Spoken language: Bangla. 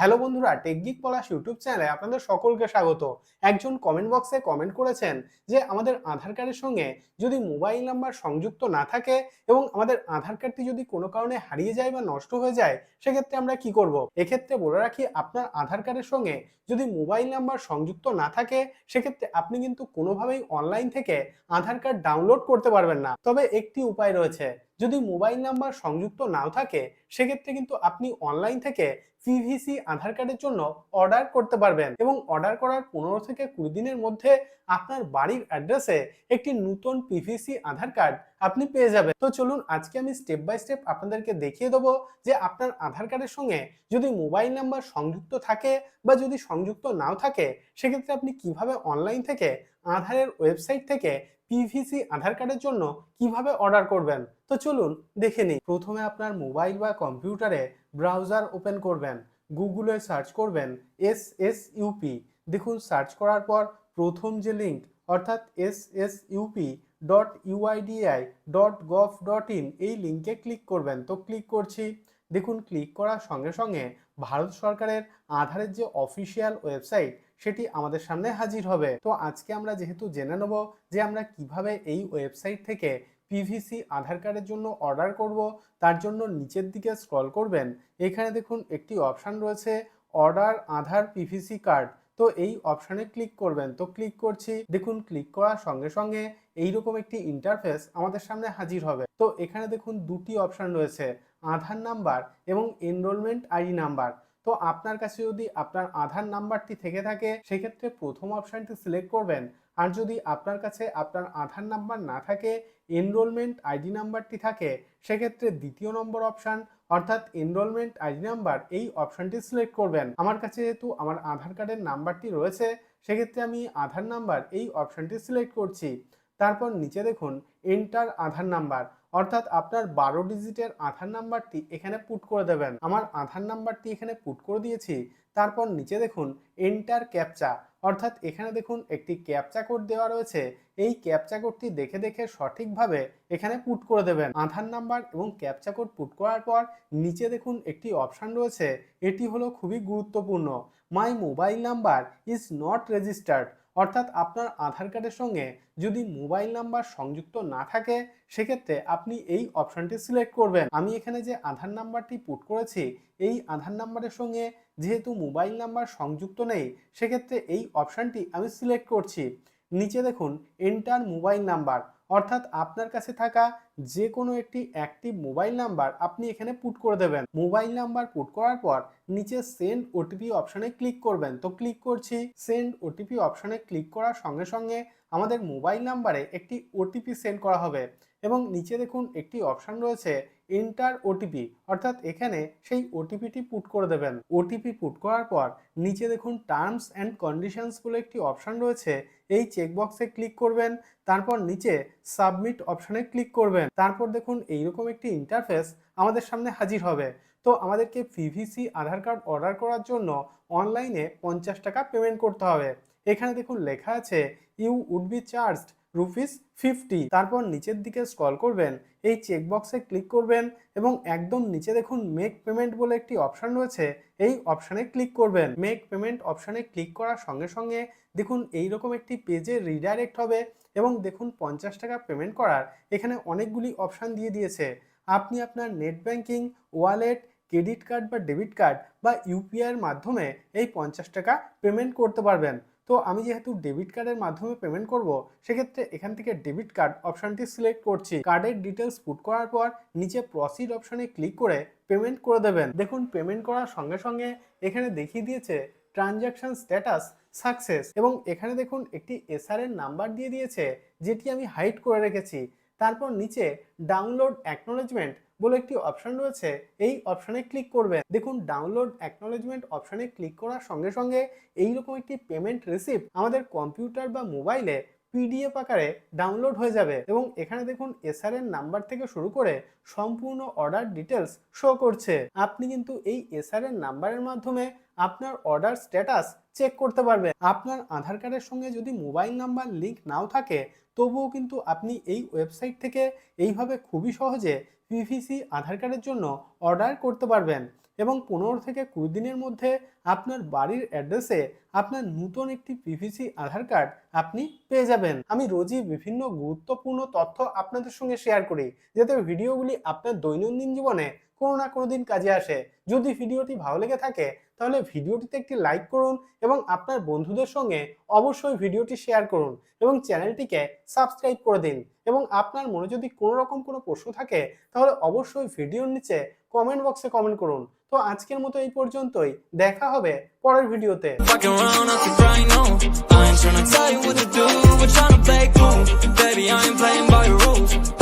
হ্যালো বন্ধুরা টেকগিক পলাশ ইউটিউব চ্যানেলে আপনাদের সকলকে স্বাগত। একজন কমেন্ট বক্সে কমেন্ট করেছেন যে আমাদের আধার কার্ডের সঙ্গে যদি মোবাইল নাম্বার সংযুক্ত না থাকে এবং আমাদের আধার কার্ডটি যদি কোনো কারণে হারিয়ে যায় বা নষ্ট হয়ে যায়, সেক্ষেত্রে আমরা কি করব? এক্ষেত্রে বলে রাখি, আপনার আধার কার্ডের সঙ্গে যদি মোবাইল নাম্বার সংযুক্ত না থাকে, সেক্ষেত্রে আপনি কিন্তু কোনোভাবেই অনলাইন থেকে আধার কার্ড ডাউনলোড করতে পারবেন না। তবে একটি উপায় রয়েছে যদি মোবাইল নাম্বার সংযুক্ত নাও থাকে, সেক্ষেত্রে কিন্তু আপনি অনলাইন থেকে পিভিসি আধার কার্ডের জন্য অর্ডার করতে পারবেন। এবং অর্ডার করার পনেরো থেকে কুড়ি দিনের মধ্যে আপনার বাড়ির অ্যাড্রেসে একটি নতুন পিভিসি আধার কার্ড আপনি পেয়ে যাবেন। তো চলুন আজকে আমি স্টেপ বাই স্টেপ আপনাদেরকে দেখিয়ে দেবো যে আপনার আধার কার্ডের সঙ্গে যদি মোবাইল নাম্বার সংযুক্ত থাকে বা যদি সংযুক্ত নাও থাকে, সেক্ষেত্রে আপনি কীভাবে অনলাইন থেকে আধারের ওয়েবসাইট থেকে পিভিসি আধার কার্ডের জন্য কীভাবে অর্ডার করবেন? তো চলুন দেখে নিই। প্রথমে আপনার মোবাইল বা কম্পিউটারে ব্রাউজার ওপেন করবেন। গুগলে সার্চ করবেন এস এস ইউপি দেখুন সার্চ করার পর প্রথম যে লিঙ্ক অর্থাৎ S S UP dot UIDAI dot gov dot in এই লিঙ্কে ক্লিক করবেন। তো ক্লিক করছি। দেখুন ক্লিক করার সঙ্গে সঙ্গে ভারত সরকারের আধারের যে অফিসিয়াল ওয়েবসাইট সেটি আমাদের সামনে হাজির হবে। তো আজকে আমরা যেহেতু জেনে নেব যে আমরা কীভাবে এই ওয়েবসাইট থেকে পিভিসি আধার কার্ডের জন্য অর্ডার করব, তার জন্য নিচের দিকে স্ক্রল করবেন, এখানে দেখুন একটি অপশান রয়েছে অর্ডার আধার পিভিসি কার্ড তো এই অপশানে ক্লিক করবেন, তো ক্লিক করছি, দেখুন ক্লিক করার সঙ্গে সঙ্গে এইরকম একটি ইন্টারফেস আমাদের সামনে হাজির হবে। তো এখানে দেখুন দুটি অপশান রয়েছে, আধার নাম্বার এবং এনরোলমেন্ট আইডি নাম্বার তো আপনার কাছে যদি আপনার আধার নাম্বারটি থেকে থাকে, সেক্ষেত্রে প্রথম অপশানটি সিলেক্ট করবেন। আর যদি আপনার কাছে আপনার আধার নাম্বার না থাকে এনরোলমেন্ট আইডি নাম্বারটি থাকে, সেক্ষেত্রে দ্বিতীয় নম্বর অপশান অর্থাৎ এনরোলমেন্ট আইডি নাম্বার এই অপশনটি সিলেক্ট করবেন। আমার কাছে যেহেতু আমার আধার কার্ডের নাম্বারটি রয়েছে, সেক্ষেত্রে আমি আধার নাম্বার এই অপশনটি সিলেক্ট করছি। তারপর নিচে দেখুন এন্টার আধার নাম্বার অর্থাৎ আপনার বারো ডিজিটের আধার নাম্বারটি এখানে পুট করে দেবেন। আমার আধার নাম্বারটি এখানে পুট করে দিয়েছি। তারপর নিচে দেখুন এন্টার ক্যাপচা অর্থাৎ এখানে দেখুন একটি ক্যাপচা কোড দেওয়া রয়েছে। এই ক্যাপচা কোডটি দেখে দেখে সঠিকভাবে এখানে পুট করে দেবেন। আধার নাম্বার এবং ক্যাপচা কোড পুট করার পর নিচে দেখুন একটি অপশান রয়েছে। এটি হলো খুবই গুরুত্বপূর্ণ। My mobile number is not registered অর্থাৎ আপনার আধার কার্ডের সঙ্গে যদি মোবাইল নাম্বার সংযুক্ত না থাকে, সেক্ষেত্রে আপনি এই অপশানটি সিলেক্ট করবেন। আমি এখানে যে আধার নাম্বারটি পুট করেছি, এই আধার নাম্বারের সঙ্গে যেহেতু মোবাইল নাম্বার সংযুক্ত নেই, সেক্ষেত্রে এই অপশানটি আমি সিলেক্ট করছি। নিচে দেখুন এন্টার মোবাইল নাম্বার অর্থাৎ আপনার কাছে থাকা যে কোনো একটি অ্যাক্টিভ মোবাইল নাম্বার আপনি এখানে পুট করে দেবেন। মোবাইল নাম্বার পুট করার পর নিচে সেন্ড ওটিপি অপশানে ক্লিক করবেন। তো ক্লিক করছি সেন্ড ওটিপি অপশানে ক্লিক করার সঙ্গে সঙ্গে আমাদের মোবাইল নাম্বারে একটি ওটিপি সেন্ড করা হবে এবং নিচে দেখুন একটি অপশান রয়েছে এন্টার ওটিপি অর্থাৎ এখানে সেই ওটিপিটি পুট করে দেবেন। ওটিপি পুট করার পর নিচে দেখুন টার্মস অ্যান্ড কন্ডিশনস বলে একটি অপশান রয়েছে এই চেকবক্সে ক্লিক করবেন, তারপর নিচে সাবমিট অপশানে ক্লিক করবেন। তারপর দেখুন এইরকম একটি ইন্টারফেস আমাদের সামনে হাজির হবে। তো আমাদেরকে পিভিসি আধার কার্ড অর্ডার করার জন্য অনলাইনে পঞ্চাশ টাকা পেমেন্ট করতে হবে। এখানে দেখুন লেখা আছে you would be charged rupees fifty তারপর নিচের দিকে স্ক্রল করবেন, এই চেকবক্সে ক্লিক করবেন এবং একদম নিচে দেখুন মেক পেমেন্ট বলে একটি অপশান রয়েছে, এই অপশানে ক্লিক করবেন। মেক পেমেন্ট অপশানে ক্লিক করার সঙ্গে সঙ্গে দেখুন এইরকম একটি পেজে রিডাইরেক্ট হবে এবং দেখুন পঞ্চাশ টাকা পেমেন্ট করার এখানে অনেকগুলি অপশান দিয়ে দিয়েছে। আপনি আপনার net banking wallet credit card বা ডেবিট কার্ড বা ইউপিআইয়ের মাধ্যমে এই পঞ্চাশ টাকা পেমেন্ট করতে পারবেন। তো আমি যেহেতু ডেবিট কার্ডের মাধ্যমে পেমেন্ট করব, সেক্ষেত্রে এখান থেকে ডেবিট কার্ড অপশানটি সিলেক্ট করছি। কার্ডের ডিটেলস পুট করার পর নিচে প্রসিড অপশানে ক্লিক করে পেমেন্ট করে দেবেন। দেখুন পেমেন্ট করার সঙ্গে সঙ্গে এখানে দেখিয়ে দিয়েছে ট্রানজ্যাকশন স্ট্যাটাস সাকসেস এবং এখানে দেখুন একটি এসআর এর নাম্বার দিয়ে দিয়েছে, যেটি আমি হাইড করে রেখেছি। তারপর নিচে ডাউনলোড অ্যাকনোলেজমেন্ট বলে একটি অপশন রয়েছে। এই অপশনে ক্লিক করবেন। দেখুন ডাউনলোড অ্যাকনোলেজমেন্ট অপশনে ক্লিক করার সঙ্গে সঙ্গে এইরকম একটি পেমেন্ট রিসিপ্ট আমাদের কম্পিউটার বা মোবাইলে পিডিএফ আকারে ডাউনলোড হয়ে যাবে এবং এখানে দেখুন এসআর এর নাম্বার থেকে শুরু করে সম্পূর্ণ অর্ডার ডিটেলস শো করছে। আপনি কিন্তু এই এসআর এর নাম্বারের মাধ্যমে আপনার অর্ডার স্ট্যাটাস চেক করতে পারবেন। আপনার আধার কার্ডের সঙ্গে যদি মোবাইল নাম্বার লিংক নাও থাকে, তবুও কিন্তু আপনি এই ওয়েবসাইট থেকে এইভাবে খুবই সহজে পিভিসি আধার কার্ডের জন্য অর্ডার করতে পারবেন। এবং পনেরো থেকে কুড়ি দিনের মধ্যে আপনার বাড়ির অ্যাড্রেসে আপনার নতুন একটি পিভিসি আধার কার্ড আপনি পেয়ে যাবেন। আমি রোজই বিভিন্ন গুরুত্বপূর্ণ তথ্য আপনাদের সঙ্গে শেয়ার করি, যাতে ভিডিওগুলি আপনার দৈনন্দিন জীবনে কোনো না কোনো দিন কাজে আসে। যদি ভিডিওটি ভালো লেগে থাকে, তাহলে ভিডিওটিতে একটি লাইক করুন এবং আপনার বন্ধুদের সঙ্গে অবশ্যই ভিডিওটি শেয়ার করুন এবং চ্যানেলটিকে সাবস্ক্রাইব করে দিন এবং আপনার মনে যদি কোনো রকম কোনো প্রশ্ন থাকে, তাহলে অবশ্যই ভিডিওর নিচে কমেন্ট বক্সে কমেন্ট করুন। তো আজকের মতো এই পর্যন্তই। দেখা হবে পরের ভিডিওতে।